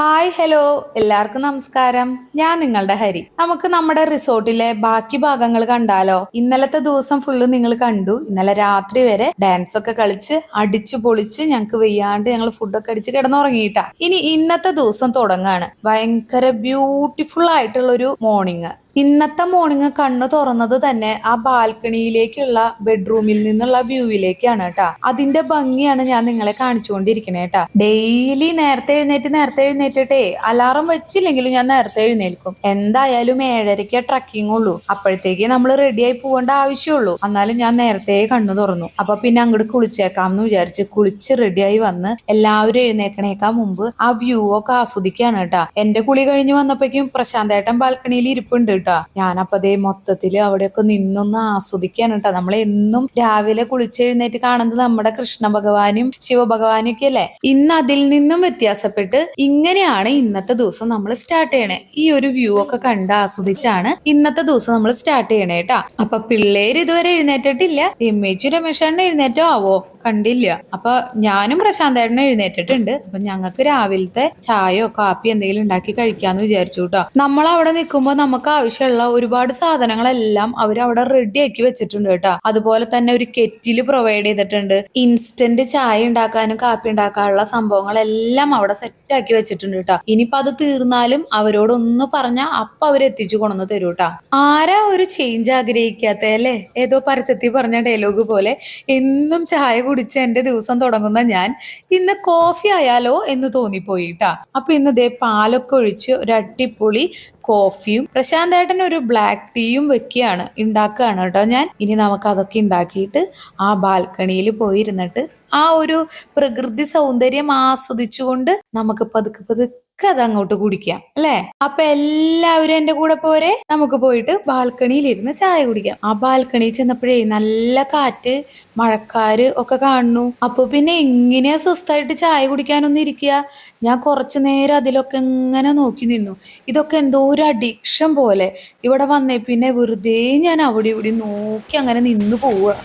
Hi hello. എല്ലാവർക്കും നമസ്കാരം. ഞാൻ നിങ്ങളുടെ ഹരി. നമുക്ക് നമ്മുടെ റിസോർട്ടിലെ ബാക്കി ഭാഗങ്ങൾ കണ്ടാലോ? ഇന്നലത്തെ ദിവസം ഫുള്ള് നിങ്ങൾ കണ്ടു. ഇന്നലെ രാത്രി വരെ ഡാൻസ് ഒക്കെ കളിച്ച് അടിച്ചു പൊളിച്ച് ഞങ്ങൾക്ക് വെയ്യാണ്ട് ഞങ്ങൾ ഫുഡൊക്കെ അടിച്ച് കിടന്നുറങ്ങിയിട്ടാ. ഇനി ഇന്നത്തെ ദിവസം തുടങ്ങാണ്. ഭയങ്കര ബ്യൂട്ടിഫുൾ ആയിട്ടുള്ള ഒരു മോർണിംഗ് ഇന്നത്തെ മോർണിംഗ് കണ്ണു തുറന്നത് തന്നെ ആ ബാൽക്കണിയിലേക്കുള്ള ബെഡ്റൂമിൽ നിന്നുള്ള വ്യൂവിലേക്കാണ് കേട്ടാ. അതിന്റെ ഭംഗിയാണ് ഞാൻ നിങ്ങളെ കാണിച്ചുകൊണ്ടിരിക്കണേ കേട്ടാ. ഡെയിലി നേരത്തെ എഴുന്നേറ്റ് നേരത്തെ എഴുന്നേറ്റിട്ടേ അലാറം വെച്ചില്ലെങ്കിലും ഞാൻ നേരത്തെ എഴുന്നേൽക്കും. എന്തായാലും ഏഴരയ്ക്ക് ട്രക്കിംഗ് ഉള്ളൂ. അപ്പോഴത്തേക്ക് നമ്മൾ റെഡിയായി പോകേണ്ട ആവശ്യമുള്ളൂ. എന്നാലും ഞാൻ നേരത്തെ കണ്ണു തുറന്നു. അപ്പൊ പിന്നെ അങ്ങോട്ട് കുളിച്ചേക്കാം എന്ന് വിചാരിച്ച് കുളിച്ച് റെഡിയായി വന്ന് എല്ലാവരും എഴുന്നേക്കണേക്കാൾ മുമ്പ് ആ വ്യൂ ഒക്കെ ആസ്വദിക്കുകയാണ് കേട്ടാ. എന്റെ കുളി കഴിഞ്ഞ് വന്നപ്പോഴേക്കും പ്രശാന്തേട്ടൻ ബാൽക്കണിയിൽ ഇരിപ്പുണ്ട് കേട്ടാ. ഞാനപ്പോ അതേ മൊത്തത്തിൽ അവിടെയൊക്കെ നിന്നൊന്ന് ആസ്വദിക്കാണ് കേട്ടോ. നമ്മൾ എന്നും രാവിലെ കുളിച്ചെഴുന്നേറ്റ് കാണുന്നത് നമ്മുടെ കൃഷ്ണ ഭഗവാനും ശിവഭഗവാനും ഒക്കെ അല്ലേ? ഇന്ന് അതിൽ നിന്നും വ്യത്യാസപ്പെട്ട് ഇങ്ങനെയാണ് ഇന്നത്തെ ദിവസം നമ്മൾ സ്റ്റാർട്ട് ചെയ്യണേ. ഈ ഒരു വ്യൂ ഒക്കെ കണ്ട് ആസ്വദിച്ചാണ് ഇന്നത്തെ ദിവസം നമ്മൾ സ്റ്റാർട്ട് ചെയ്യണേ കേട്ടോ. അപ്പൊ പിള്ളേര് ഇതുവരെ എഴുന്നേറ്റിട്ടില്ല. രമേശ് എഴുന്നേറ്റോ ആവോ? കണ്ടില്ല. അപ്പൊ ഞാനും പ്രശാന്തേട്ടനും എഴുന്നേറ്റിട്ടുണ്ട്. അപ്പൊ ഞങ്ങൾക്ക് രാവിലത്തെ ചായയോ കാപ്പിയോ എന്തെങ്കിലും ഉണ്ടാക്കി കഴിക്കാന്ന് വിചാരിച്ചു കേട്ടോ നമ്മൾ അവിടെ നിൽക്കുമ്പോൾ നമുക്ക് ആവശ്യമുള്ള ഒരുപാട് സാധനങ്ങളെല്ലാം അവർ അവിടെ റെഡി ആക്കി വെച്ചിട്ടുണ്ട് കേട്ടോ അതുപോലെ തന്നെ ഒരു കെറ്റിൽ പ്രൊവൈഡ് ചെയ്തിട്ടുണ്ട്. ഇൻസ്റ്റന്റ് ചായ ഉണ്ടാക്കാനും കാപ്പി ഉണ്ടാക്കാനുള്ള സംഭവങ്ങളെല്ലാം അവിടെ സെറ്റ് ആക്കി വെച്ചിട്ടുണ്ട് കേട്ടോ ഇനിയിപ്പോ അത് തീർന്നാലും അവരോടൊന്ന് പറഞ്ഞാൽ അപ്പൊ അവർ എത്തിച്ചു കൊണ്ടുവന്ന് തരൂ കേട്ടോ ആരാ ഒരു ചേഞ്ച് ആഗ്രഹിക്കാത്ത അല്ലേ? ഏതോ പരസ്യത്തിൽ പറഞ്ഞ ഡയലോഗ് പോലെ. എന്നും ചായ കുടിച്ച് എന്റെ ദിവസം തുടങ്ങുന്ന ഞാൻ ഇന്ന് കോഫി ആയാലോ എന്ന് തോന്നിപ്പോയി കേട്ടാ അപ്പൊ ഇന്ന് ദേ പാലൊക്കെ ഒഴിച്ച് ഒരു അട്ടിപ്പൊളി കോഫിയും പ്രശാന്തേട്ടൻ ഒരു ബ്ലാക്ക് ടീയും വെക്കുകയാണ് ഉണ്ടാക്കുകയാണ് കേട്ടോ ഞാൻ ഇനി നമുക്ക് അതൊക്കെ ഉണ്ടാക്കിയിട്ട് ആ ബാൽക്കണിയിൽ പോയിരുന്നിട്ട് ആ ഒരു പ്രകൃതി സൗന്ദര്യം ആസ്വദിച്ചുകൊണ്ട് നമുക്ക് പതുക്കെ പതുക്കെ അത് അങ്ങോട്ട് കുടിക്കാം അല്ലേ? അപ്പൊ എല്ലാവരും എന്റെ കൂടെ പോരെ. നമുക്ക് പോയിട്ട് ബാൽക്കണിയിൽ ഇരുന്ന് ചായ കുടിക്കാം. ആ ബാൽക്കണിയിൽ ചെന്നപ്പോഴേ നല്ല കാറ്റ് മഴക്കാര് ഒക്കെ കാണുന്നു. അപ്പൊ പിന്നെ എങ്ങനെയാ സ്വസ്ഥായിട്ട് ചായ കുടിക്കാനൊന്നും ഇരിക്കുക? ഞാൻ കുറച്ചു നേരം അതിലൊക്കെ ഇങ്ങനെ നോക്കി നിന്നു. ഇതൊക്കെ എന്തോ ഒരു അഡിക്ഷൻ പോലെ. ഇവിടെ വന്നേ പിന്നെ വെറുതെ ഞാൻ അവിടെ ഇവിടെ നോക്കി അങ്ങനെ നിന്നു പോവുക.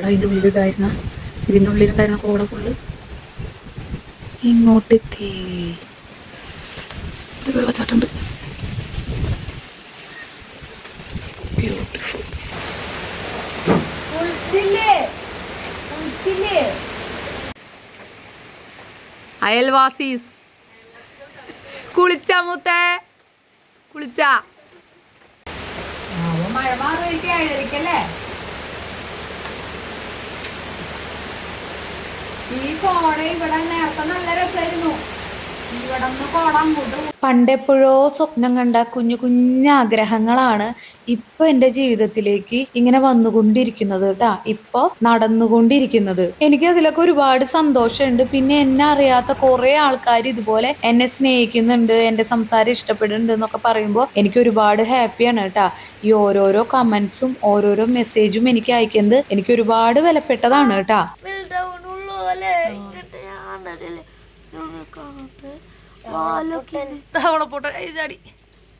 ഇതോടെ അതിന്റെ ഉള്ളിലുണ്ടായിരുന്ന ഇതിന്റെ ഉള്ളിലുണ്ടായിരുന്ന കോട ഫുള്ള് ഇങ്ങോട്ടെത്തി. ഒരു വെള്ളച്ചാട്ടുണ്ട് ബ്യൂട്ടിഫുൾ അയൽവാസീസ്. കുളിച്ച മൂത്തേ? കുളിച്ച. മഴ മാറുമായിരിക്കും ഈ കോട നല്ല പണ്ടെപ്പോഴോ സ്വപ്നം കണ്ട കുഞ്ഞു കുഞ്ഞു ആഗ്രഹങ്ങളാണ് ഇപ്പൊ എന്റെ ജീവിതത്തിലേക്ക് ഇങ്ങനെ വന്നുകൊണ്ടിരിക്കുന്നത് കേട്ടാ. ഇപ്പൊ നടന്നുകൊണ്ടിരിക്കുന്നത്. എനിക്ക് അതിലൊക്കെ ഒരുപാട് സന്തോഷമുണ്ട്. പിന്നെ എന്നെ അറിയാത്ത കുറെ ആൾക്കാർ ഇതുപോലെ എന്നെ സ്നേഹിക്കുന്നുണ്ട് എന്റെ സംസാരം ഇഷ്ടപ്പെടുന്നുണ്ട് എന്നൊക്കെ പറയുമ്പോൾ എനിക്ക് ഒരുപാട് ഹാപ്പിയാണ് കേട്ടാ. ഈ ഓരോരോ കമന്റ്സും ഓരോരോ മെസ്സേജും എനിക്ക് അയക്കുന്നത് എനിക്ക് ഒരുപാട് വിലപ്പെട്ടതാണ് കേട്ടാ. അല്ലേ ഇങ്ങോട്ട് ഞാൻ കണ്ടിട്ടില്ലേ വാലൊക്കെ തവളപ്പൊട്ട ചാടി.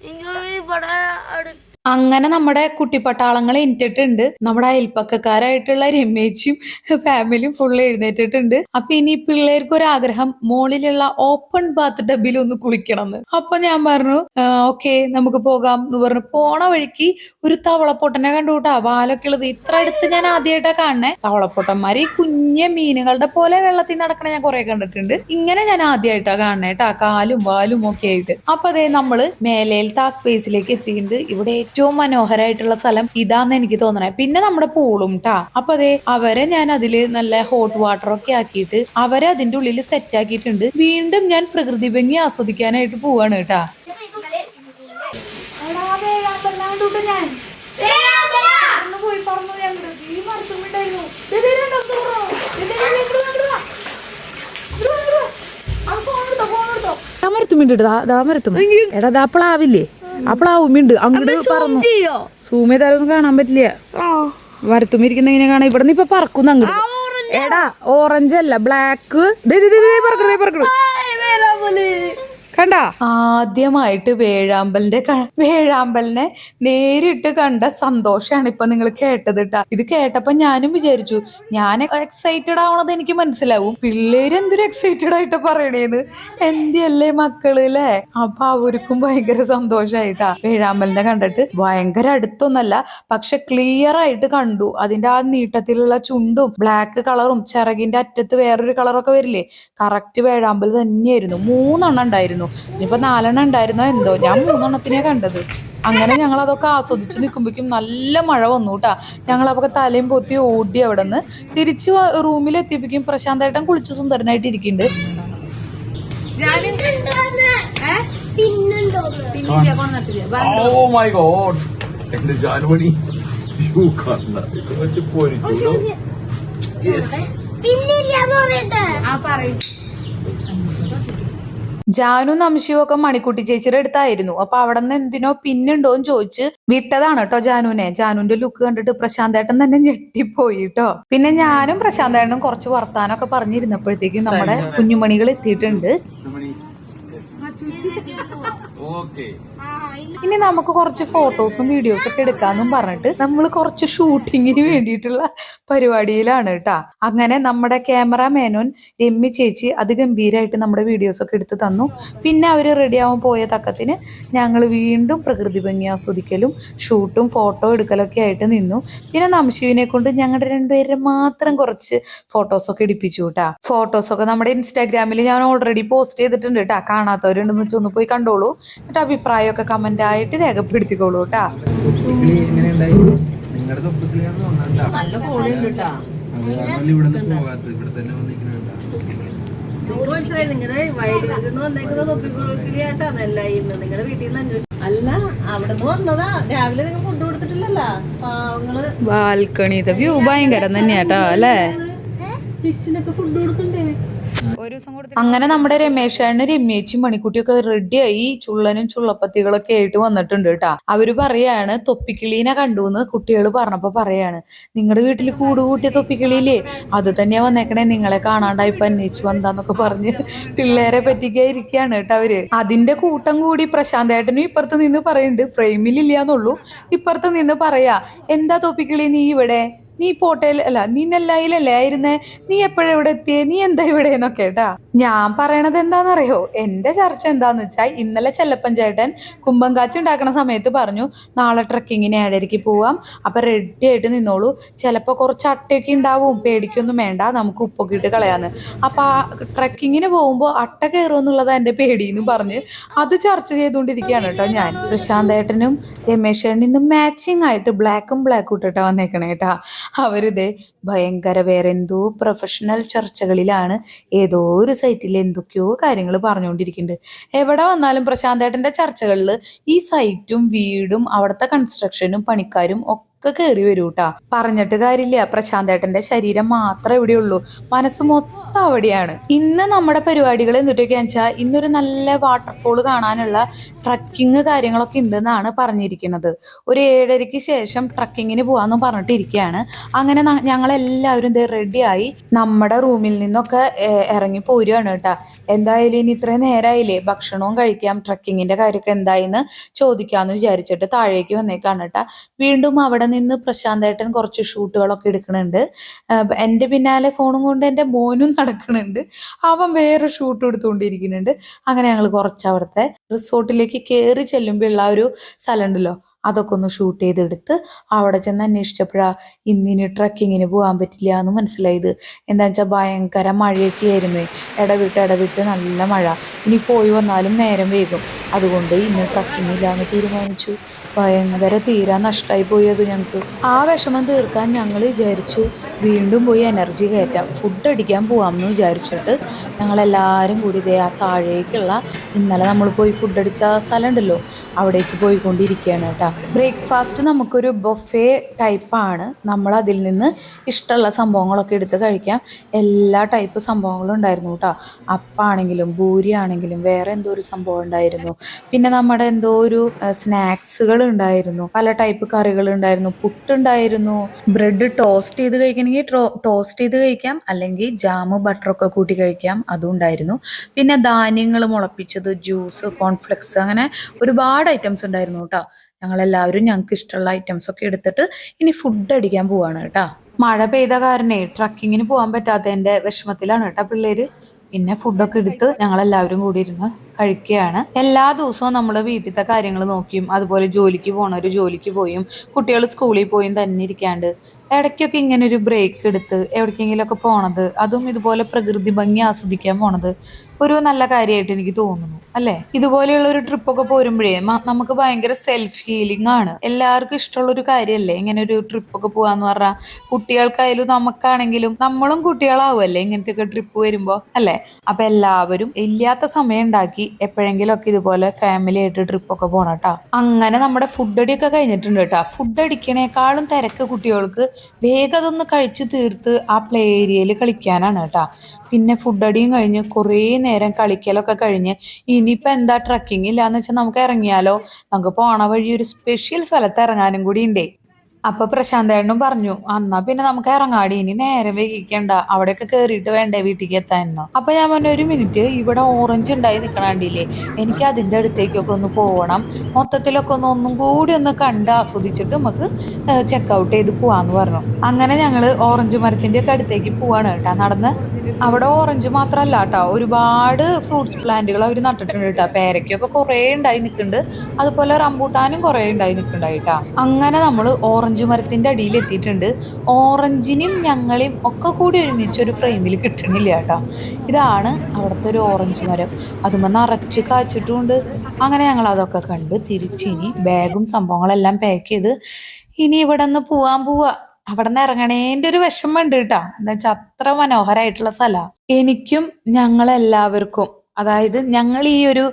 ഇങ്ങനെ ഇവിടെ അടുത്ത് അങ്ങനെ നമ്മുടെ കുട്ടിപ്പട്ടാളങ്ങൾ എണീറ്റിട്ടുണ്ട് നമ്മുടെ അയൽപ്പക്കക്കാരായിട്ടുള്ള രമേശും ഫാമിലിയും ഫുൾ എഴുന്നേറ്റിട്ടുണ്ട്. അപ്പൊ ഇനി പിള്ളേർക്ക് ഒരു ആഗ്രഹം മോളിലുള്ള ഓപ്പൺ ബാത്ത് ടബിൽ ഒന്ന് കുളിക്കണം എന്ന് അപ്പൊ ഞാൻ പറഞ്ഞു ഓക്കെ നമുക്ക് പോകാം എന്ന് പറഞ്ഞു. പോണ വഴിക്ക് ഒരു തവളപ്പൊട്ടനെ കണ്ടുകൂട്ടാ. വാലൊക്കെ ഉള്ളത് ഇത്ര അടുത്ത് ഞാൻ ആദ്യമായിട്ടാ കാണണേ തവളപ്പൊട്ടന്മാര് ഈ കുഞ്ഞ മീനുകളുടെ പോലെ വെള്ളത്തിൽ നടക്കണ ഞാൻ കുറെ കണ്ടിട്ടുണ്ട്. ഇങ്ങനെ ഞാൻ ആദ്യമായിട്ടാ കാണണേട്ടാ കാലും വാലും ഒക്കെ ആയിട്ട്. അപ്പൊ അതേ നമ്മൾ മേലേലത്തെ ആ സ്പേസിലേക്ക് എത്തിയിട്ടുണ്ട്. ഇവിടെ ഏറ്റവും മനോഹരമായിട്ടുള്ള സ്ഥലം ഇതാന്ന് എനിക്ക് തോന്നണേ. പിന്നെ നമ്മുടെ പൂളും ട്ടാ. അപ്പൊ അതെ അവരെ ഞാൻ അതിൽ നല്ല ഹോട്ട് വാട്ടർ ഒക്കെ ആക്കിയിട്ട് അവരെ അതിന്റെ ഉള്ളിൽ സെറ്റ് ആക്കിയിട്ടുണ്ട്. വീണ്ടും ഞാൻ പ്രകൃതി ഭംഗി ആസ്വദിക്കാനായിട്ട് പോവാണ് കേട്ടാ ഇടാ താമരത്തും എടാ ദാ പ്ലാവില്ലേ ആ ഉമ്മിണ്ട് അങ്ങോട്ട് പറന്നു. സൂം ചെയ്താലൊന്നും കാണാൻ പറ്റില്ല. മരത്തുമ്മ ഇരിക്കുന്ന എങ്ങനെ കാണാം ഇവിടെ നിന്ന് ഇപ്പൊ പറക്കുന്ന അങ്ങോട്ട് എടാ ഓറഞ്ച് അല്ല ബ്ലാക്ക് പറക്കണേ പറക്കണു. കണ്ടാ? ആദ്യമായിട്ട് വേഴാമ്പലിന്റെ വേഴാമ്പലിനെ നേരിട്ട് കണ്ട സന്തോഷാണ് ഇപ്പൊ നിങ്ങൾ കേട്ടത് കേട്ടാ ഇത് കേട്ടപ്പോ ഞാനും വിചാരിച്ചു ഞാൻ എക്സൈറ്റഡ് ആവണത് എനിക്ക് മനസ്സിലാവും. പിള്ളേര് എന്തൊരു എക്സൈറ്റഡ് ആയിട്ട് പറയണേന്ന്. എന്റെ അല്ലേ മക്കൾ അല്ലേ അപ്പൊ അവർക്കും ഭയങ്കര സന്തോഷായിട്ടാ. വേഴാമ്പലിനെ കണ്ടിട്ട് ഭയങ്കര അടുത്തൊന്നല്ല പക്ഷെ ക്ലിയർ ആയിട്ട് കണ്ടു. അതിന്റെ ആ നീട്ടത്തിലുള്ള ചുണ്ടും ബ്ലാക്ക് കളറും ചിറകിന്റെ അറ്റത്ത് വേറൊരു കളറൊക്കെ വരില്ലേ? കറക്റ്റ് വേഴാമ്പൽ തന്നെയായിരുന്നു. മൂന്നെണ്ണം ഉണ്ടായിരുന്നു. ഇനിയിപ്പോ നാലെണ്ണം ഉണ്ടായിരുന്നോ എന്തോ? ഞാൻ മൂന്നെണ്ണത്തിനെ കണ്ടത്. അങ്ങനെ ഞങ്ങൾ അതൊക്കെ ആസ്വദിച്ചു നിൽക്കുമ്പോഴേക്കും നല്ല മഴ വന്നു കേട്ടാ ഞങ്ങൾ അപ്പൊ തലയും പൊത്തി ഓടി അവിടെ നിന്ന് തിരിച്ച് റൂമിൽ എത്തിയപ്പോഴേക്കും പ്രശാന്തായിട്ടും കുളിച്ചു സുന്ദരനായിട്ട് ഇരിക്കുന്നുണ്ട്. ഓ മൈ ഗോഡ് എന്റെ യു പൊരിച്ചു പറയട്ടെ? ജാനു നംശിയും ഒക്കെ മണിക്കുട്ടി ചേച്ചിയുടെ അടുത്തായിരുന്നു. അപ്പൊ അവിടെ നിന്ന് എന്തിനോ പിന്നുണ്ടോ എന്ന് ചോദിച്ച് വിട്ടതാണ് കേട്ടോ ജാനുവിനെ. ജാനുവിന്റെ ലുക്ക് കണ്ടിട്ട് പ്രശാന്തേട്ടൻ തന്നെ ഞെട്ടിപ്പോയി കേട്ടോ പിന്നെ ഞാനും പ്രശാന്തേട്ടനും കുറച്ച് വർത്താനൊക്കെ പറഞ്ഞിരുന്നപ്പോഴത്തേക്കും നമ്മുടെ കുഞ്ഞുമണികൾ എത്തിയിട്ടുണ്ട്. ഓക്കെ. ഇനി നമുക്ക് കുറച്ച് ഫോട്ടോസും വീഡിയോസും ഒക്കെ എടുക്കാന്നും പറഞ്ഞിട്ട് നമ്മൾ കുറച്ച് ഷൂട്ടിങ്ങിന് വേണ്ടിയിട്ടുള്ള പരിപാടിയിലാണ് കേട്ടാ അങ്ങനെ നമ്മുടെ ക്യാമറ മേനോൻ ചേച്ചി അതിഗംഭീരമായിട്ട് നമ്മുടെ വീഡിയോസ് ഒക്കെ എടുത്ത് തന്നു. പിന്നെ അവർ റെഡി ആവാൻ പോയ തക്കത്തിന് ഞങ്ങൾ വീണ്ടും പ്രകൃതി ഭംഗി ആസ്വദിക്കലും ഷൂട്ടും ഫോട്ടോ എടുക്കലൊക്കെ ആയിട്ട് നിന്നു. പിന്നെ നംശുവിനെ കൊണ്ട് ഞങ്ങളുടെ രണ്ടുപേരെ മാത്രം കുറച്ച് ഫോട്ടോസൊക്കെ എടുപ്പിച്ചു കേട്ടാ ഫോട്ടോസൊക്കെ നമ്മുടെ ഇൻസ്റ്റാഗ്രാമിൽ ഞാൻ ഓൾറെഡി പോസ്റ്റ് ചെയ്തിട്ടുണ്ട് കേട്ടാ കാണാത്തവരുണ്ടെന്ന് വെച്ചൊന്ന് പോയി കണ്ടോളൂ. എന്നിട്ട് അഭിപ്രായമൊക്കെ കമന്റ് ആയിട്ട് രേഖപ്പെടുത്തിക്കോളൂ കേട്ടാ. തോന്നണ്ട നല്ല നിങ്ങൾക്ക് മനസ്സിലായി നിങ്ങളുടെ വയലൂരിൽ നിന്ന് വന്നേക്കുന്ന തൊപ്പിക്കുളിയാട്ടോ അതല്ല ഇന്ന് നിങ്ങളുടെ വീട്ടിൽ നിന്ന് അന്വേഷിച്ചു അല്ല അവിടെ നിന്ന് വന്നതാ. രാവിലെ നിങ്ങൾ കൊണ്ടു കൊടുത്തിട്ടില്ലല്ലോ. പാവങ്ങൾ. ബാൽക്കണിത്തെ വ്യൂ ഭയങ്കരം തന്നെയാട്ടോ അല്ലേ? ഫിഷിനൊക്കെ ഫുഡ് കൊടുക്കണ്ടേ? അങ്ങനെ നമ്മുടെ രമേശേണ്ണ രമ്യേച്ചും മണിക്കുട്ടിയൊക്കെ റെഡിയായി ചുള്ളനും ചുള്ളപ്പത്തികളൊക്കെ ആയിട്ട് വന്നിട്ടുണ്ട് കേട്ടാ. അവർ പറയാണ് തൊപ്പിക്കിളീനെ കണ്ടു എന്ന് കുട്ടികൾ പറഞ്ഞപ്പോ പറയാണ് നിങ്ങളുടെ വീട്ടിൽ കൂട് കൂട്ടിയ തൊപ്പിക്കിളിയില്ലേ? അത് തന്നെയാ വന്നേക്കണേ നിങ്ങളെ കാണാണ്ടായിപ്പോ അന്വേഷിച്ചു വന്നാന്നൊക്കെ പറഞ്ഞ് പിള്ളേരെ പറ്റിക്കായിരിക്കാണ് കേട്ടോ അവർ. അതിന്റെ കൂട്ടം കൂടി പ്രശാന്തേട്ടനും ഇപ്പുറത്ത് നിന്ന് പറയുന്നുണ്ട് ഫ്രെയിമിലില്ലാന്നുള്ളൂ ഇപ്പുറത്ത് നിന്ന് പറയാ എന്താ തൊപ്പിക്കിളി നീ ഇവിടെ? നീ പോട്ടയിൽ അല്ല നീ നെല്ലായിലല്ലേ ആയിരുന്നേ? നീ എപ്പോഴാ ഇവിടെ എത്തിയേ? നീ എന്താ ഇവിടെ എന്നൊക്കെ കേട്ടാ ഞാൻ പറയണത് എന്താണെന്നറിയോ എന്റെ ചർച്ച എന്താന്ന് വെച്ചാൽ ഇന്നലെ ചെല്ലപ്പൻ ചേട്ടൻ കുമ്പങ്കാച്ചി ഉണ്ടാക്കുന്ന സമയത്ത് പറഞ്ഞു നാളെ ട്രക്കിങ്ങിന് ഏഴരയ്ക്ക് പോവാം. അപ്പൊ റെഡി ആയിട്ട് നിന്നോളൂ. ചിലപ്പോൾ കുറച്ച് അട്ടയൊക്കെ ഉണ്ടാവും. പേടിക്കൊന്നും വേണ്ട. നമുക്ക് ഉപ്പൊക്കെ ഇട്ട് കളയാന്ന്. അപ്പൊ ആ ട്രക്കിങ്ങിന് പോകുമ്പോൾ അട്ട കയറുമെന്നുള്ളതാ എന്റെ പേടിയെന്ന് പറഞ്ഞ് അത് ചർച്ച ചെയ്തുകൊണ്ടിരിക്കുകയാണ് കേട്ടോ ഞാൻ. പ്രശാന്ത് ഏട്ടനും രമേശ് ഏട്ടനും ഇന്ന് മാച്ചിങ് ആയിട്ട് ബ്ലാക്കും ബ്ലാക്കും ഇട്ടിട്ടാ വന്നേക്കണേ കേട്ടാ അവരിതേ ഭയങ്കര വേറെ എന്തോ പ്രൊഫഷണൽ ചർച്ചകളിലാണ്. ഏതോ ഒരു സൈറ്റിൽ എന്തൊക്കെയോ കാര്യങ്ങൾ പറഞ്ഞുകൊണ്ടിരിക്കുന്നുണ്ട് എവിടെ വന്നാലും പ്രശാന്തേട്ടന്റെ ചർച്ചകളിൽ ഈ സൈറ്റും വീടും അവിടുത്തെ കൺസ്ട്രക്ഷനും പണിക്കാരും ഒക്കെ കയറി വരൂ കേട്ടാ പറഞ്ഞിട്ട് കാര്യമില്ല. പ്രശാന്തേട്ടന്റെ ശരീരം മാത്രമേ ഇവിടെ ഉള്ളൂ. മനസ്സ് മൊത്തം അവിടെയാണ്. ഇന്ന് നമ്മുടെ പരിപാടികൾ എന്തൊക്കെയാന്ന് വെച്ചാൽ ഇന്നൊരു നല്ല വാട്ടർഫോൾ കാണാനുള്ള ട്രക്കിങ് കാര്യങ്ങളൊക്കെ ഉണ്ടെന്നാണ് പറഞ്ഞിരിക്കുന്നത്. ഒരു ഏഴരയ്ക്ക് ശേഷം ട്രക്കിങ്ങിന് പോകാമെന്ന് പറഞ്ഞിട്ടിരിക്കുകയാണ്. അങ്ങനെ ഞങ്ങളെല്ലാവരും ദേ റെഡിയായി നമ്മുടെ റൂമിൽ നിന്നൊക്കെ ഇറങ്ങി പോരുകയാണ് കേട്ടാ. എന്തായാലും ഇനി ഇത്രയും നേരമായില്ലേ ഭക്ഷണവും കഴിക്കാം ട്രക്കിങ്ങിന്റെ കാര്യമൊക്കെ എന്തായിന്ന് ചോദിക്കാമെന്ന് വിചാരിച്ചിട്ട് താഴേക്ക് വന്നേക്കാണ് കേട്ടാ. വീണ്ടും അവിടെ നിന്ന് പ്രശാന്തേട്ടൻ കുറച്ച് ഷൂട്ടുകളൊക്കെ എടുക്കുന്നുണ്ട് എന്റെ പിന്നാലെ ഫോണും കൊണ്ട് എന്റെ മോനും നടക്കുന്നുണ്ട് അവൻ വേറെ ഷൂട്ട് എടുത്തുകൊണ്ടിരിക്കുന്നുണ്ട്. അങ്ങനെ ഞങ്ങൾ കുറച്ച് അവിടുത്തെ റിസോർട്ടിലേക്ക് കയറി ചെല്ലുമ്പോൾ ഉള്ള ഒരു സ്ഥലം ഉണ്ടല്ലോ. അതൊക്കെ ഒന്ന് ഷൂട്ട് ചെയ്തെടുത്ത് അവിടെ ചെന്ന് അന്വേഷിച്ചപ്പോഴാ ഇന്നിനി ട്രക്കിങ്ങിന് പോകാൻ പറ്റില്ല എന്ന് മനസ്സിലായത്. എന്താ വെച്ചാൽ ഭയങ്കര മഴയൊക്കെ ആയിരുന്നു. ഇടവിട്ട് ഇടവിട്ട് നല്ല മഴ. ഇനി പോയി വന്നാലും നേരം വൈകും. അതുകൊണ്ട് ഇന്ന് ട്രക്കിംഗ് ഇല്ലാന്ന് തീരുമാനിച്ചു. ഭയങ്കര തീരാ നഷ്ടമായി പോയത് ഞങ്ങൾക്ക് ആ വിഷമം തീർക്കാൻ ഞങ്ങൾ വിചാരിച്ചു. വീണ്ടും പോയി എനർജി കയറ്റാം. ഫുഡ് അടിക്കാൻ പോവാമെന്ന് വിചാരിച്ചിട്ട് ഞങ്ങളെല്ലാവരും കൂടി ഇതേ ആ താഴേക്കുള്ള ഇന്നലെ നമ്മൾ പോയി ഫുഡ് അടിച്ച ആ സ്ഥലം ഉണ്ടല്ലോ അവിടേക്ക് പോയിക്കൊണ്ടിരിക്കുകയാണ് കേട്ടോ. ബ്രേക്ക്ഫാസ്റ്റ് നമുക്കൊരു ബൊഫേ ടൈപ്പാണ്. നമ്മൾ അതിൽ നിന്ന് ഇഷ്ടമുള്ള സംഭവങ്ങളൊക്കെ എടുത്ത് കഴിക്കാം. എല്ലാ ടൈപ്പ് സംഭവങ്ങളും ഉണ്ടായിരുന്നു കേട്ടോ അപ്പാണെങ്കിലും ഭൂരി ആണെങ്കിലും വേറെ എന്തോ ഒരു സംഭവം ഉണ്ടായിരുന്നു. പിന്നെ നമ്മുടെ എന്തോ ഒരു സ്നാക്സുകൾ ഉണ്ടായിരുന്നു. പല ടൈപ്പ് കറികൾ ഉണ്ടായിരുന്നു. പുട്ടുണ്ടായിരുന്നു. ബ്രെഡ് ടോസ്റ്റ് ചെയ്ത് കഴിക്കണമെങ്കിൽ ടോസ്റ്റ് ചെയ്ത് കഴിക്കാം. അല്ലെങ്കിൽ ജാമ് ബട്ടറൊക്കെ കൂട്ടി കഴിക്കാം. അതും ഉണ്ടായിരുന്നു. പിന്നെ ധാന്യങ്ങൾ മുളപ്പിച്ചത് ജ്യൂസ് കോൺഫ്ലെക്സ് അങ്ങനെ ഒരുപാട് ഐറ്റംസ് ഉണ്ടായിരുന്നു കേട്ടോ ഞങ്ങളെല്ലാവരും ഞങ്ങൾക്ക് ഇഷ്ടമുള്ള ഐറ്റംസ് ഒക്കെ എടുത്തിട്ട് ഇനി ഫുഡ് അടിക്കാൻ പോവാണ് കേട്ടോ. മഴ പെയ്ത കാരണേ ട്രക്കിങ്ങിന് പോകാൻ പറ്റാത്തതിന്റെ വിഷമത്തിലാണ് കേട്ടോ പിള്ളേര്. പിന്നെ ഫുഡൊക്കെ എടുത്ത് ഞങ്ങളെല്ലാവരും കൂടി ഇരുന്ന് കഴിക്കുകയാണ്. എല്ലാ ദിവസവും നമ്മൾ വീട്ടിലത്തെ കാര്യങ്ങൾ നോക്കിയും അതുപോലെ ജോലിക്ക് പോണവർ ജോലിക്ക് പോയും കുട്ടികൾ സ്കൂളിൽ പോയും തന്നെ ഇരിക്കാണ്ട്. ഇടയ്ക്കൊക്കെ ഇങ്ങനെ ഒരു ബ്രേക്ക് എടുത്ത് എവിടേക്കെങ്കിലുമൊക്കെ പോണത് അതും ഇതുപോലെ പ്രകൃതി ഭംഗി ആസ്വദിക്കാൻ പോണത്. ഒരു നല്ല കാര്യമായിട്ട് എനിക്ക് തോന്നുന്നു അല്ലെ? ഇതുപോലെയുള്ള ഒരു ട്രിപ്പൊക്കെ പോരുമ്പോഴേ നമുക്ക് ഭയങ്കര സെൽഫ് ഹീലിംഗ് ആണ്. എല്ലാവർക്കും ഇഷ്ടമുള്ള ഒരു കാര്യമല്ലേ ഇങ്ങനെ ഒരു ട്രിപ്പൊക്കെ പോവാന്ന് പറഞ്ഞാൽ കുട്ടികൾക്കായാലും നമുക്കാണെങ്കിലും നമ്മളും കുട്ടികളാവുമല്ലേ ഇങ്ങനത്തെ ഒക്കെ ട്രിപ്പ് വരുമ്പോ അല്ലേ? അപ്പൊ എല്ലാവരും ഇല്ലാത്ത സമയം ഉണ്ടാക്കി എപ്പോഴെങ്കിലും ഒക്കെ ഇതുപോലെ ഫാമിലി ആയിട്ട് ട്രിപ്പൊക്കെ പോണം കേട്ടോ അങ്ങനെ നമ്മുടെ ഫുഡ് അടിയൊക്കെ കഴിഞ്ഞിട്ടുണ്ട് കേട്ടോ ഫുഡ് അടിക്കണേക്കാളും തിരക്ക് കുട്ടികൾക്ക് വേഗം അതൊന്ന് കഴിച്ച് തീർത്ത് ആ പ്ലേ ഏരിയയിൽ കളിക്കാനാണ് കേട്ടോ പിന്നെ ഫുഡ് അടിയും കഴിഞ്ഞ് കുറേ നേരം കളിക്കലൊക്കെ കഴിഞ്ഞ് ഇനിയിപ്പോൾ എന്താ ട്രക്കിംഗ് ഇല്ലാന്ന് വെച്ചാൽ നമുക്ക് ഇറങ്ങിയാലോ? നമുക്ക് പോണ വഴി ഒരു സ്പെഷ്യൽ സ്ഥലത്ത് ഇറങ്ങാനും കൂടി ഉണ്ടേ അപ്പൊ പ്രശാന്തേട്ടനും പറഞ്ഞു അന്നാ പിന്നെ നമുക്ക് ഇറങ്ങാടി ഇനി നേരം വൈകിക്കണ്ട. അവിടെയൊക്കെ കേറിയിട്ട് വേണ്ടേ വീട്ടിലേക്ക് എത്താനോ അപ്പൊ ഞാൻ പറഞ്ഞ ഒരു മിനിറ്റ് ഇവിടെ ഓറഞ്ച് ഉണ്ടായി നിക്കണാണ്ടില്ലേ എനിക്ക് അതിന്റെ അടുത്തേക്കൊക്കെ ഒന്ന് പോകണം മൊത്തത്തിലൊക്കെ ഒന്ന് ഒന്നും കൂടി ഒന്ന് കണ്ട് ആസ്വദിച്ചിട്ട് നമുക്ക് ചെക്ക് ഔട്ട് ചെയ്ത് പോവാന്ന് പറഞ്ഞു. അങ്ങനെ ഞങ്ങൾ ഓറഞ്ച് മരത്തിന്റെ ഒക്കെ അടുത്തേക്ക് പോവാണ് കേട്ടാ. നടന്ന് അവിടെ ഓറഞ്ച് മാത്രല്ല കേട്ടോ ഒരുപാട് ഫ്രൂട്ട്സ് പ്ലാന്റുകൾ അവർ നട്ടിട്ടുണ്ട് കേട്ടോ. പേരയ്ക്കൊക്കെ കുറേ ഉണ്ടായി നിൽക്കുന്നുണ്ട്. അതുപോലെ റംബൂട്ടാനും കുറേ ഉണ്ടായി നിൽക്കുന്നുണ്ടായിട്ടാ അങ്ങനെ നമ്മൾ ഓറഞ്ച് മരത്തിന്റെ അടിയിൽ എത്തിയിട്ടുണ്ട്. ഓറഞ്ചിനും ഞങ്ങളെയും ഒക്കെ കൂടി ഒരുമിച്ച് ഒരു ഫ്രെയിമിൽ കിട്ടണില്ല കേട്ടോ. ഇതാണ് അവിടുത്തെ ഒരു ഓറഞ്ച് മരം. അതുമ്പോൾ നിറച്ച് കാച്ചിട്ടുമുണ്ട്. അങ്ങനെ ഞങ്ങൾ അതൊക്കെ കണ്ട് തിരിച്ചിനി ബാഗും സംഭവങ്ങളെല്ലാം പാക്ക് ചെയ്ത് ഇനി ഇവിടെ നിന്ന് പോവാൻ പോവാ. അവിടെ നിന്ന് ഇറങ്ങണേന്റെ ഒരു വിഷമമുണ്ട് കേട്ടോ. എന്താ വെച്ചാൽ അത്ര മനോഹരമായിട്ടുള്ള സ്ഥലമാണ് എനിക്കും ഞങ്ങളെല്ലാവർക്കും അതായത് ഞങ്ങൾ ഈ ഒരു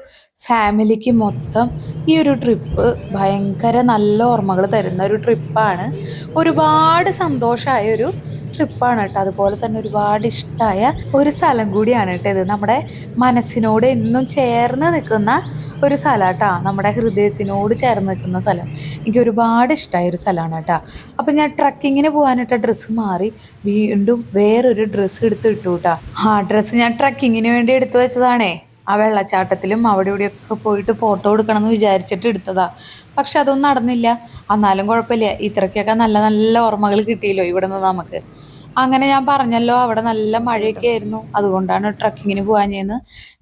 ഫാമിലിക്ക് മൊത്തം ഈ ഒരു ട്രിപ്പ് ഭയങ്കര നല്ല ഓർമ്മകൾ തരുന്ന ഒരു ട്രിപ്പാണ്. ഒരുപാട് സന്തോഷമായ ഒരു ട്രിപ്പാണ് കേട്ടോ. അതുപോലെ തന്നെ ഒരുപാട് ഇഷ്ടമായ ഒരു സ്ഥലം കൂടിയാണ് കേട്ടോ ഇത്. നമ്മുടെ മനസ്സിനോട് എന്നും ചേർന്ന് നിൽക്കുന്ന ഒരു സ്ഥലം കേട്ടോ നമ്മുടെ ഹൃദയത്തിനോട് ചേർന്ന് നിൽക്കുന്ന സ്ഥലം. എനിക്ക് ഒരുപാട് ഇഷ്ടമായ ഒരു സ്ഥലമാണ് കേട്ടോ. അപ്പം ഞാൻ ട്രക്കിങ്ങിന് പോകാനായിട്ട് ഡ്രസ്സ് മാറി വീണ്ടും വേറൊരു ഡ്രസ്സ് എടുത്ത് ഇട്ടു കേട്ടോ. ആ ഡ്രസ്സ് ഞാൻ ട്രക്കിങ്ങിന് വേണ്ടി എടുത്തു വെച്ചതാണേ. ആ വെള്ളച്ചാട്ടത്തിലും അവിടെ ഇവിടെയൊക്കെ പോയിട്ട് ഫോട്ടോ എടുക്കണം എന്ന് വിചാരിച്ചിട്ട് എടുത്തതാ. പക്ഷെ അതൊന്നും നടന്നില്ല. എന്നാലും കുഴപ്പമില്ല. ഇത്രയ്ക്കൊക്കെ നല്ല നല്ല ഓർമ്മകൾ കിട്ടിയല്ലോ ഇവിടെ നിന്ന് നമുക്ക്. അങ്ങനെ ഞാൻ പറഞ്ഞല്ലോ അവിടെ നല്ല മഴയൊക്കെ ആയിരുന്നു. അതുകൊണ്ടാണ് ട്രക്കിങ്ങിന് പോകാഞ്ഞെന്ന്.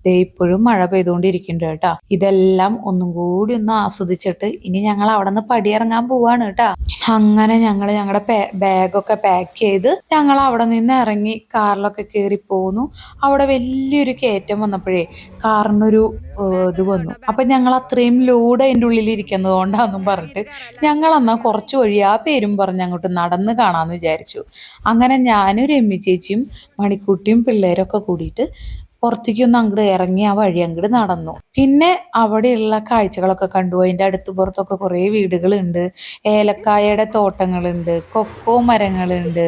ദേ ഇപ്പോഴും മഴ പെയ്തുകൊണ്ടിരിക്കുന്നുണ്ട് കേട്ടോ. ഇതെല്ലാം ഒന്നും കൂടി ഒന്ന് ആസ്വദിച്ചിട്ട് ഇനി ഞങ്ങൾ അവിടെ നിന്ന് പടിയിറങ്ങാൻ പോവാണ് കേട്ടോ. അങ്ങനെ ഞങ്ങൾ ഞങ്ങളുടെ ബാഗൊക്കെ പാക്ക് ചെയ്ത് ഞങ്ങൾ അവിടെ നിന്ന് ഇറങ്ങി കാറിലൊക്കെ കയറി പോന്നു. അവിടെ വലിയൊരു കയറ്റം വന്നപ്പോഴേ കാറിനൊരു ഇത് വന്നു. അപ്പൊ ഞങ്ങൾ അത്രയും ലോഡ് അതിന്റെ ഉള്ളിൽ ഇരിക്കുന്നത് കൊണ്ടാന്നും പറഞ്ഞിട്ട് ഞങ്ങൾ എന്നാൽ കുറച്ച് വഴി ആ പേരും പറഞ്ഞ് അങ്ങോട്ട് നടന്ന് കാണാന്ന് വിചാരിച്ചു. അങ്ങനെ ഞാനും രമ്യ ചേച്ചിയും മണിക്കുട്ടിയും പിള്ളേരൊക്കെ കൂടിയിട്ട് പുറത്തേക്കൊന്ന് അങ്ങോട്ട് ഇറങ്ങി ആ വഴി അങ്ങോട്ട് നടന്നു. പിന്നെ അവിടെയുള്ള കാഴ്ചകളൊക്കെ കണ്ടു. അതിന്റെ അടുത്ത് പുറത്തൊക്കെ കുറേ വീടുകളുണ്ട്. ഏലക്കായയുടെ തോട്ടങ്ങളുണ്ട്. കൊക്കോ മരങ്ങളുണ്ട്.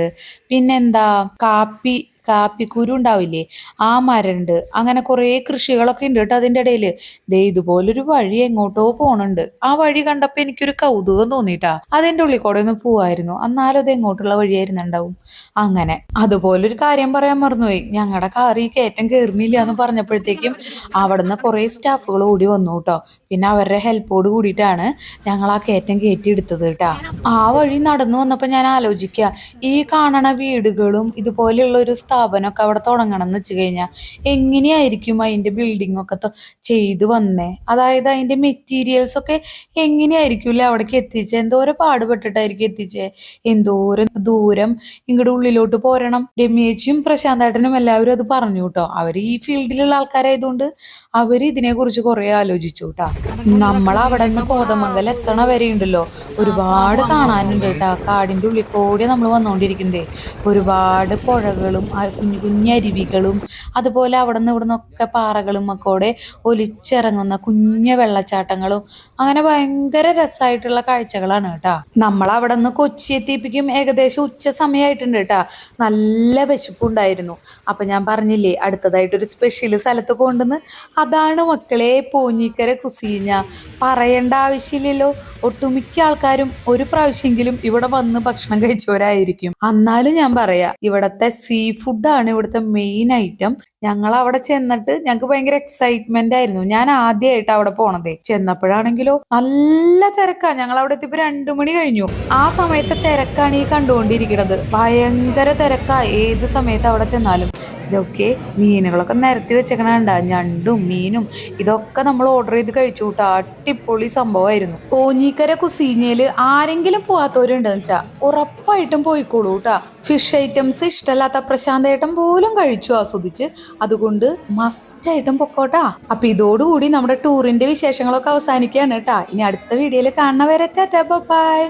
പിന്നെന്താ? കാപ്പി കാപ്പിക്കുരു ഉണ്ടാവില്ലേ? ആ മരണ്ട്. അങ്ങനെ കുറേ കൃഷികളൊക്കെ ഉണ്ട് കേട്ടോ അതിന്റെ ഇടയിൽ ദേ ഇതുപോലൊരു വഴി എങ്ങോട്ടോ പോണുണ്ട്. ആ വഴി കണ്ടപ്പോൾ എനിക്കൊരു കൗതുകം തോന്നിട്ടാ. അതിന്റെ ഉള്ളിൽ കൂടെ ഒന്ന് പോവായിരുന്നു. എന്നാലും അത് എങ്ങോട്ടുള്ള വഴിയായിരുന്നുണ്ടാവും. അങ്ങനെ. അതുപോലൊരു കാര്യം പറയാൻ മറന്നുപോയി. ഞങ്ങളുടെ കാറി കയറ്റം കയറുന്നില്ല എന്ന് പറഞ്ഞപ്പോഴത്തേക്കും അവിടുന്ന് കുറേ സ്റ്റാഫുകൾ ഓടി വന്നു കേട്ടോ. പിന്നെ അവരുടെ ഹെൽപ്പോട് കൂടിയിട്ടാണ് ഞങ്ങൾ ആ കയറ്റം കയറ്റി എടുത്തത് കേട്ടാ. ആ വഴി നടന്നു വന്നപ്പോൾ ഞാൻ ആലോചിക്കുക ഈ കാണണ വീടുകളും ഇതുപോലെയുള്ള ഒരു സ്ഥാപനമൊക്കെ അവിടെ തുടങ്ങണം എന്ന് വെച്ച് കഴിഞ്ഞാൽ എങ്ങനെയായിരിക്കും ബിൽഡിംഗ് ഒക്കെ ചെയ്തു വന്നേ? അതായത് അതിന്റെ മെറ്റീരിയൽസ് ഒക്കെ എങ്ങനെയായിരിക്കും അവിടേക്ക് എത്തിച്ചേ? എന്തോരം പാടുപെട്ടിട്ടായിരിക്കും എത്തിച്ചേ? എന്തോരം ദൂരം ഇങ്ങോട്ട് ഉള്ളിലോട്ട് പോരണം? രമ്യേച്ചിയും പ്രശാന്തേട്ടനും എല്ലാവരും അത് പറഞ്ഞു കേട്ടോ. അവർ ഈ ഫീൽഡിലുള്ള ആൾക്കാരായതുകൊണ്ട് അവർ ഇതിനെക്കുറിച്ച് കുറെ ആലോചിച്ചു കേട്ടോ നമ്മൾ അവിടെ നിന്ന് കോതമംഗലം എത്തണ വരെ ഉണ്ടല്ലോ ഒരുപാട് കാണാനുണ്ട് കേട്ടോ. കാടിന്റെ ഉള്ളിൽ കൂടി നമ്മൾ വന്നുകൊണ്ടിരിക്കുന്നതേ. ഒരുപാട് പുഴകളും കുഞ്ഞു കുഞ്ഞു അരുവികളും അതുപോലെ അവിടെ നിന്ന് ഇവിടെ നിന്നൊക്കെ പാറകളും മക്കോടെ ഒലിച്ചിറങ്ങുന്ന കുഞ്ഞു വെള്ളച്ചാട്ടങ്ങളും. അങ്ങനെ ഭയങ്കര രസമായിട്ടുള്ള കാഴ്ചകളാണ് കേട്ടാ. നമ്മൾ അവിടെ നിന്ന് കൊച്ചി എത്തിപ്പിക്കും ഏകദേശം ഉച്ച സമയമായിട്ടുണ്ട് കേട്ടാ. നല്ല വിശപ്പുണ്ടായിരുന്നു. അപ്പൊ ഞാൻ പറഞ്ഞില്ലേ അടുത്തതായിട്ടൊരു സ്പെഷ്യൽ സ്ഥലത്ത് പോകണ്ടെന്ന്. അതാണ് മക്കളെ പോഞ്ഞിക്കര കുസീഞ്ഞ. പറയേണ്ട ആവശ്യമില്ലല്ലോ. ഒട്ടുമിക്ക ആൾക്കാരും ഒരു പ്രാവശ്യമെങ്കിലും ഇവിടെ വന്ന് ഭക്ഷണം കഴിച്ചവരായിരിക്കും. എന്നാലും ഞാൻ പറയാ ഇവിടത്തെ സീ ഫുഡാണ് ഇവിടുത്തെ മെയിൻ ഐറ്റം ഞങ്ങൾ അവിടെ ചെന്നിട്ട് ഞങ്ങൾക്ക് ഭയങ്കര എക്സൈറ്റ്മെന്റ് ആയിരുന്നു. ഞാൻ ആദ്യമായിട്ട് അവിടെ പോണതേ. ചെന്നപ്പോഴാണെങ്കിലോ നല്ല തിരക്കാ. ഞങ്ങൾ അവിടെ എത്തിയപ്പോ രണ്ടു മണി കഴിഞ്ഞു. ആ സമയത്തെ തിരക്കാണ് ഈ കണ്ടുകൊണ്ടിരിക്കുന്നത് ഭയങ്കര തിരക്കാ. ഏത് സമയത്ത് അവിടെ ചെന്നാലും. ഇതൊക്കെ മീനുകളൊക്കെ നിരത്തി വെച്ചേക്കണണ്ട. ഞണ്ടും മീനും ഇതൊക്കെ നമ്മൾ ഓർഡർ ചെയ്ത് കഴിച്ചു കൂട്ടാ അടിപൊളി സംഭവമായിരുന്നു. ഓഞ്ഞിക്കര കുസീനയിൽ ആരെങ്കിലും പോവാത്തവരുണ്ടെന്ന് വെച്ചാൽ ഉറപ്പായിട്ടും പോയിക്കോളൂ കേട്ടാ ഫിഷ് ഐറ്റംസ് ഇഷ്ടമല്ലാത്ത പ്രശാന്തേട്ടൻ പോലും കഴിച്ചു ആസ്വദിച്ച്. അതുകൊണ്ട് മസ്റ്റായിട്ടും പൊക്കോട്ടാ. അപ്പൊ ഇതോടുകൂടി നമ്മുടെ ടൂറിന്റെ വിശേഷങ്ങളൊക്കെ അവസാനിക്കുകയാണ് കേട്ടാ. ഇനി അടുത്ത വീഡിയോയിൽ കാണുന്നവരെ ടാറ്റാ ബൈ